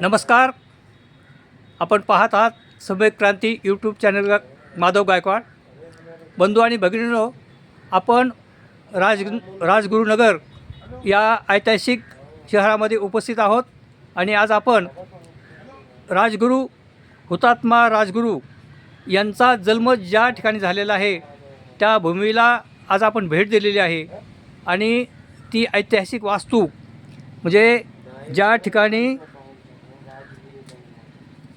नमस्कार. आपण पाहत आहात सभेद क्रांती यूट्यूब चॅनल माधव गायकवाड. बंधू आणि भगिनीनो आपण राज राजगुरुनगर या ऐतिहासिक शहरामध्ये उपस्थित आहोत आणि आज आपण राजगुरू हुतात्मा राजगुरू यांचा जन्म ज्या ठिकाणी झालेला आहे त्या भूमीला आज आपण भेट दिलेली आहे. आणि ती ऐतिहासिक वास्तू म्हणजे ज्या ठिकाणी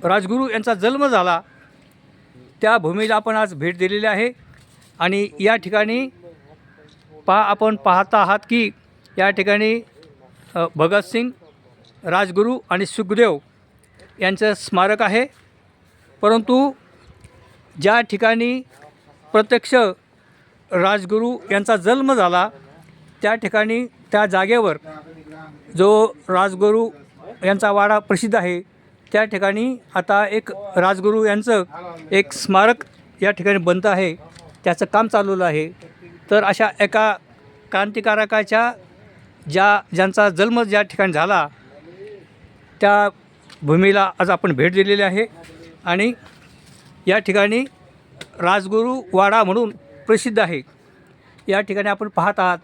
राजगुरू यांचा जन्म झाला त्या भूमीला आपण आज भेट दिलेली आहे. आणि या ठिकाणी पा आपण पाहत आहात की या ठिकाणी भगतसिंग राजगुरू आणि सुखदेव यांचं स्मारक आहे. परंतु ज्या ठिकाणी प्रत्यक्ष राजगुरू यांचा जन्म झाला त्या ठिकाणी त्या जागेवर जो राजगुरू यांचा वाडा प्रसिद्ध आहे त्या ठिकाणी आता एक राजगुरू यांचं एक स्मारक या ठिकाणी बनत आहे त्याचं काम चालवलं आहे. तर अशा एका क्रांतिकारकाच्या ज्या ज्यांचा जन्म ज्या ठिकाणी झाला त्या भूमीला आज आपण भेट दिलेली आहे. आणि या ठिकाणी राजगुरू वाडा म्हणून प्रसिद्ध आहे. या ठिकाणी आपण पाहत आहात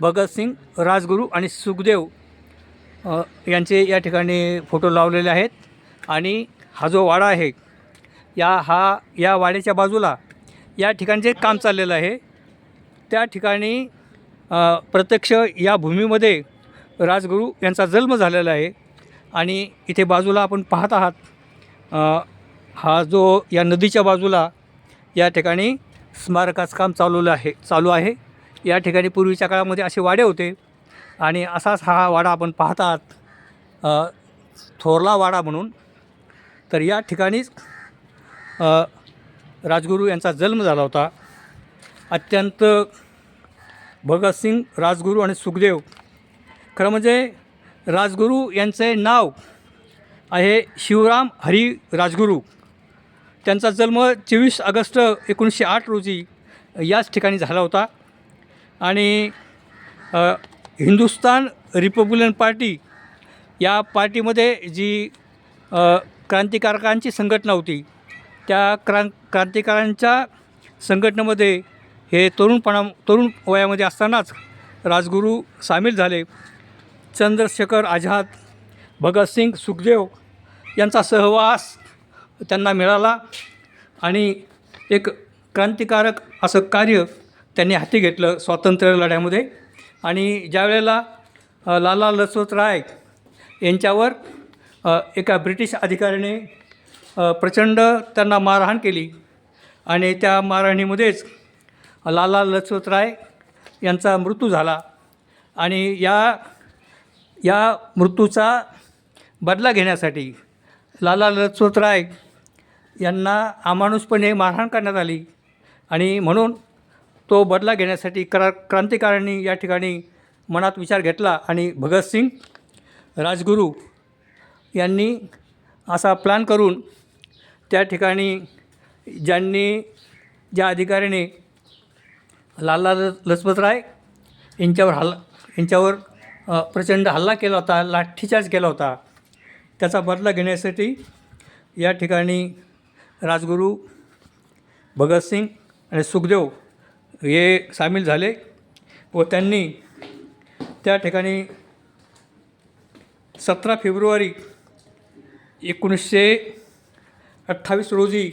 भगतसिंग राजगुरू आणि सुखदेव यांचे या ठिकाणी फोटो लावलेले आहेत. आणि हा जो वाडा आहे या हा या वाड्याच्या बाजूला या ठिकाणचे काम चाललेलं आहे. त्या ठिकाणी प्रत्यक्ष या भूमीमध्ये राजगुरू यांचा जन्म झालेला आहे. आणि इथे बाजूला आपण पाहत आहात हा जो या नदीच्या बाजूला या ठिकाणी स्मारकाचं काम चालवलं आहे चालू आहे. या ठिकाणी पूर्वीच्या काळामध्ये असे वाडे होते. आणि असाच हा वाडा आपण पाहतात. थोरला वाडा म्हणून. तर या ठिकाणीच राजगुरू यांचा जन्म झाला होता. अत्यंत भगतसिंग राजगुरू आणि सुखदेव. खरं म्हणजे राजगुरू यांचे नाव आहे शिवराम हरी राजगुरू. त्यांचा जन्म चोवीस ऑगस्ट एकोणीसशे आठ रोजी याच ठिकाणी झाला होता. आणि हिंदुस्तान रिपब्लिकन पार्टी या पार्टीमध्ये जी क्रांतिकारकांची संघटना होती त्या क्रां क्रांतिकारांच्या संघटनेमध्ये हे तरुणपणा तरुण वयामध्ये असतानाच राजगुरू सामील झाले. चंद्रशेखर आझाद भगतसिंग सुखदेव यांचा सहवास त्यांना मिळाला आणि एक क्रांतिकारक असं कार्य त्यांनी हाती घेतलं स्वातंत्र्य लढ्यामध्ये. आणि ज्या वेळेला लाला लजपत राय यांच्यावर एका ब्रिटिश अधिकाऱ्याने प्रचंड त्यांना मारहाण केली. आणि त्या मारहाणीमध्येच लाला लजपत राय यांचा मृत्यू झाला. आणि या या मृत्यूचा बदला घेण्यासाठी लाला लजपत राय यांना अमानुषपणे मारहाण करण्यात आली. आणि म्हणून तो बदला घेण्यासाठी क्रा क्रांतिकारांनी या ठिकाणी मनात विचार घेतला आणि भगतसिंग राजगुरू यांनी असा प्लॅन करून त्या ठिकाणी ज्यांनी ज्या अधिकाऱ्याने लाला लजपतराय यांच्यावर हल्ला यांच्यावर प्रचंड हल्ला केला होता लाठीचार्ज केला होता त्याचा बदला घेण्यासाठी या ठिकाणी राजगुरू भगतसिंग आणि सुखदेव हे सामील झाले व त्यांनी त्या ठिकाणी सतरा फेब्रुवारी एकोणीसशे अठ्ठावीस रोजी